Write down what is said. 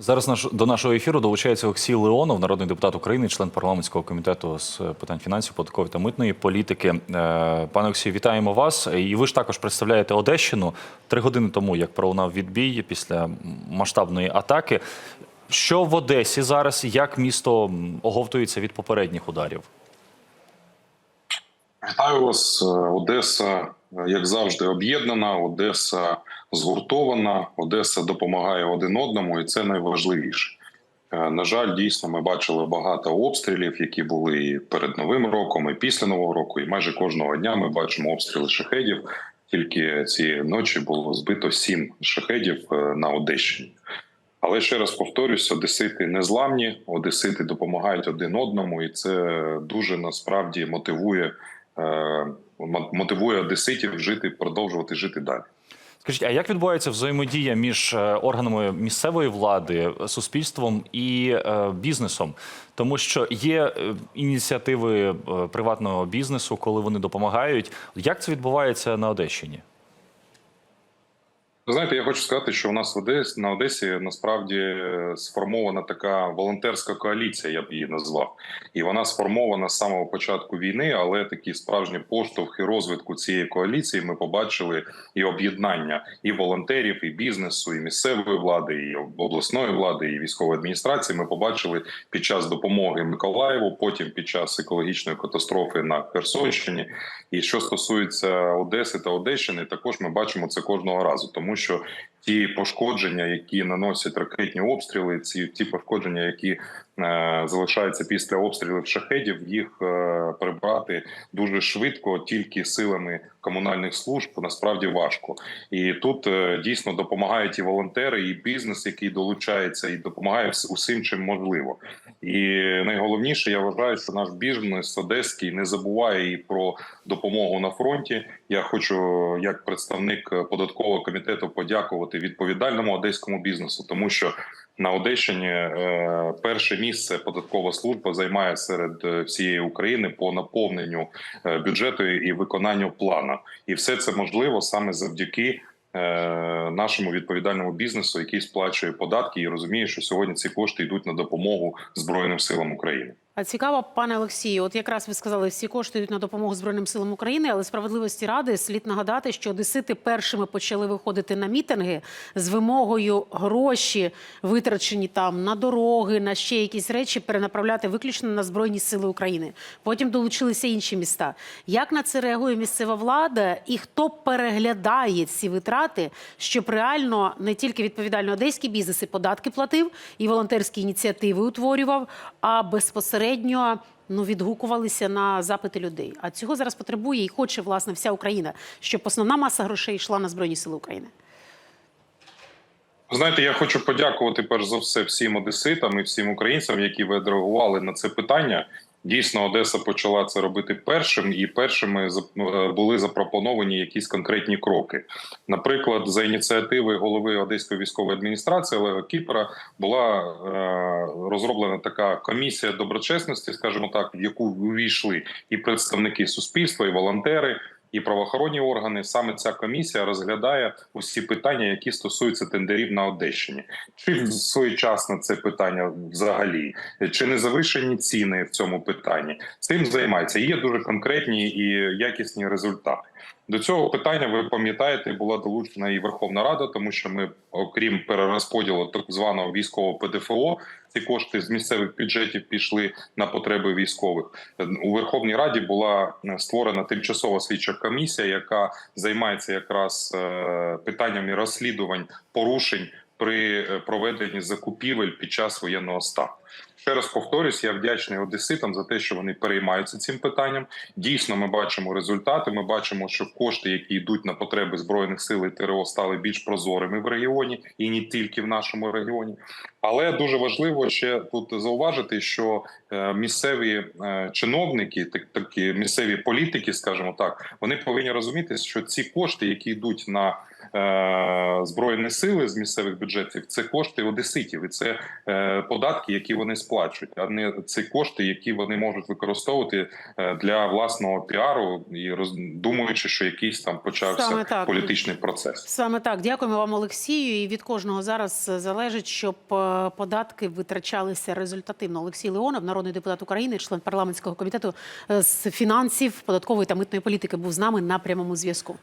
Зараз наш до нашого ефіру долучається Олексій Леонов, народний депутат України, член парламентського комітету з питань фінансів, податкової та митної політики. Е, Пане Олексію, вітаємо вас. І ви ж також представляєте Одещину три години тому, як пролунав відбій після масштабної атаки. Що в Одесі зараз? Як місто оговтується від попередніх ударів? Вітаю вас, Е, Одеса, як завжди, об'єднана. Одеса згуртована. Одеса допомагає один одному, і це найважливіше. Е, На жаль, дійсно, ми бачили багато обстрілів, які були і перед новим роком, і після нового року. І майже кожного дня ми бачимо обстріли шахедів. Тільки цієї ночі було збито сім шахедів е, на Одещині. Але ще раз повторюсь, одесити незламні, одесити допомагають один одному, і це дуже насправді мотивує е, мо- мотивує одеситів жити, продовжувати жити далі. Скажіть, а як відбувається взаємодія між е, органами місцевої влади, суспільством і е, бізнесом? Тому що є е, ініціативи е, приватного бізнесу, коли вони допомагають. Як це відбувається на Одещині? Ви знаєте, я хочу сказати, що у нас в Одесі на Одесі насправді е, сформована така волонтерська коаліція, я б її назвав, і вона сформована з самого початку війни. Але такі справжні поштовхи розвитку цієї коаліції ми побачили і об'єднання і волонтерів, і бізнесу, і місцевої влади, і обласної влади, і військової адміністрації. Ми побачили під час допомоги Миколаєву, потім під час екологічної катастрофи на Херсонщині. І що стосується Одеси та Одещини, також ми бачимо це кожного разу, тому що ті пошкодження, які наносять ракетні обстріли, ці ті пошкодження, які е, залишаються після обстрілів шахедів, їх е, прибрати дуже швидко, тільки силами комунальних служб насправді важко. І тут е, дійсно допомагають і волонтери, і бізнес, який долучається, і допомагає усім, чим можливо. І найголовніше, я вважаю, що наш бізнес одеський не забуває і про допомогу на фронті. Я хочу, як представник податкового комітету, подякувати відповідальному одеському бізнесу, тому що на Одещині е, перше місце податкова служба займає серед е, всієї України по наповненню е, бюджету і виконанню плану. І все це можливо саме завдяки. Е, Нашому відповідальному бізнесу, який сплачує податки і розуміє, що сьогодні ці кошти йдуть на допомогу Збройним силам України. Цікаво, пане Олексію, от якраз ви сказали, всі кошти йдуть на допомогу Збройним силам України, але справедливості ради слід нагадати, що одесити першими почали виходити на мітинги з вимогою гроші, витрачені там на дороги, на ще якісь речі, перенаправляти виключно на Збройні сили України. Потім долучилися інші міста. Як на це реагує місцева влада і хто переглядає ці витрати, щоб реально не тільки відповідально одеський бізнес і податки платив, і волонтерські ініціативи утворював, а безпосередньо ну відгукувалися на запити людей. А цього зараз потребує і хоче власне вся Україна, щоб основна маса грошей йшла на збройні сили України. Знаєте, я хочу подякувати перш за все всім одеситам і всім українцям, які відреагували на це питання. Дійсно, Одеса почала це робити першим, і першими зап- е, були запропоновані якісь конкретні кроки. Наприклад, за ініціативи голови Одеської військової адміністрації Олега Кіпера була е, розроблена така комісія доброчесності, скажімо так, в яку увійшли і представники суспільства, і волонтери. І правоохоронні органи саме ця комісія розглядає усі питання, які стосуються тендерів на Одещині. Чи своєчасно це питання взагалі, чи не завишені ціни в цьому питанні? Цим займається. Є дуже конкретні і якісні результати. До цього питання ви пам'ятаєте, була долучена і Верховна Рада, тому що ми, окрім перерозподілу так званого військового ПДФО, ці кошти з місцевих бюджетів пішли на потреби військових. У Верховній Раді була е, створена тимчасова слідча комісія, яка займається якраз е, питаннями розслідувань порушень при е, проведенні закупівель під час воєнного стану. Ще раз повторюсь, я вдячний одеситам за те, що вони переймаються цим питанням. Дійсно, ми бачимо результати. Ми бачимо, що кошти, які йдуть на потреби збройних сил і ТРО, стали більш прозорими в регіоні і не тільки в нашому регіоні. Але дуже важливо ще тут зауважити, що е, місцеві е, чиновники, так такі місцеві політики, скажімо так, вони повинні розуміти, що ці кошти, які йдуть на е, збройні сили з місцевих бюджетів, це кошти одеситів, і це податки, які вони сплачують, а не це кошти, які вони можуть використовувати е, для власного піару і роз, думаючи, що якийсь там почався Саме так. політичний процес. Саме так, дякуємо вам, Олексію. І від кожного зараз залежить, щоб е, податки витрачалися результативно. Олексій Леонов, народний депутат України, член парламентського комітету е, з фінансів, податкової та митної політики, був з нами на прямому зв'язку.